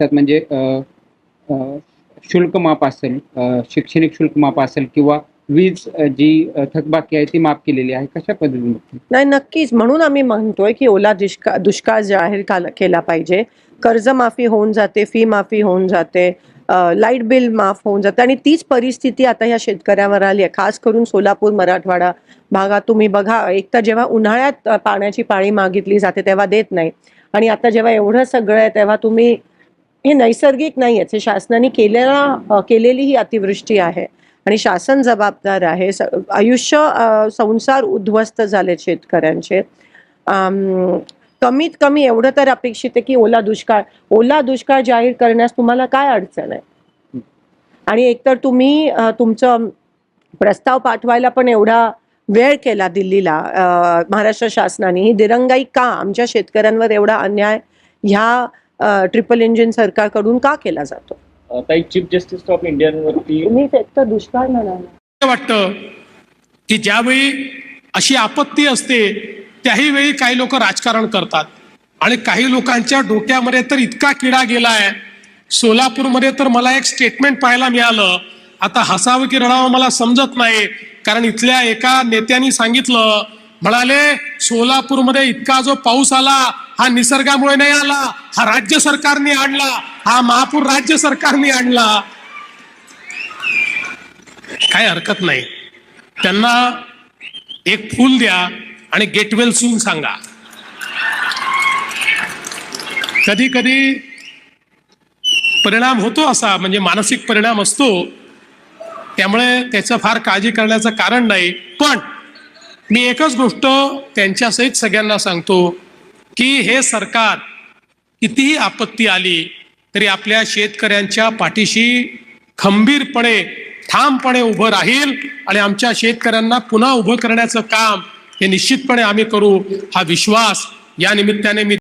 त्यात म्हणजे शुल्क माफ असेल शैक्षणिक शुल्क माफ असेल किंवा वीज जी थकबाकी आहे ती माफ केलेली आहे कशा पद्धतीने? नाही नक्कीच. म्हणून आम्ही म्हणतोय की ओला दुष्काळ दुष्काळ जाहीर केला पाहिजे. कर्जमाफी होऊन जाते फी माफी होऊन जाते लाइट बिल माफ होऊन जाते आणि तीच परिस्थिती आता ह्या शेतकऱ्यावर आली आहे. खास करून सोलापूर मराठवाडा भागात तुम्ही बघा एक तर जेव्हा उन्हाळ्यात पाण्याची पाळी मागितली जाते तेव्हा देत नाही. आणि आता जेव्हा एवढं सगळं आहे तेव्हा तुम्ही हे नैसर्गिक नाही हे शासनाने केलेला केलेली ही अतिवृष्टी आहे. आणि शासन जबाबदार आहे. स- आयुष्य संसार उद्ध्वस्त झाले शेतकऱ्यांचे. कमीत कमी एवढं तर अपेक्षित आहे की ओला दुष्काळ ओला दुष्काळ जाहीर करण्यास तुम्हाला काय अडचण आहे? आणि एकतर तुम्ही तुमचं प्रस्ताव पाठवायला पण एवढा वेळ केला दिल्लीला महाराष्ट्र शासनाने. ही दिरंगाई का? आमच्या शेतकऱ्यांवर एवढा अन्याय? ह्या ट्रिपल इंजिन सरकारकडून का केला जातो? ताई चीफ जस्टिस ऑफ इंडियनवरती तुम्ही एकतर दुष्काळ म्हणाला. वाटतं की ज्यावेळी अशी आपत्ती असते त्याही वेळी काही लोक राजकारण करतात. आणि काही लोकांच्या डोक्यामध्ये तर इतका किडा गेलाय. सोलापूरमध्ये तर मला एक स्टेटमेंट पाहायला मिळालं. आता हसावं की रडावं मला समजत नाही. कारण इथल्या एका नेत्यांनी सांगितलं म्हणाले सोलापूरमध्ये इतका जो पाऊस आला हा निसर्गामुळे नाही आला हा राज्य सरकारने आणला हा महापूर राज्य सरकारने आणला. काय हरकत नाही. त्यांना एक फूल द्या आणि गेटवेल सून सांगा. कधी कधी परिणाम होतो असा म्हणजे मानसिक परिणाम असतो. त्यामुळे त्याचं फार काळजी करण्याचं कारण नाही. पण मी एकच गोष्ट त्यांच्यासहित सगळ्यांना सांगतो. की हे सरकार कितीही आपत्ती आली तरी आपल्या शेतकऱ्यांच्या पाठीशी खंबीरपणे ठामपणे उभं राहील आणि आमच्या शेतकऱ्यांना पुन्हा उभं करण्याचं काम हे निश्चितपणे आम्ही करू. हा विश्वास या निमित्ताने मी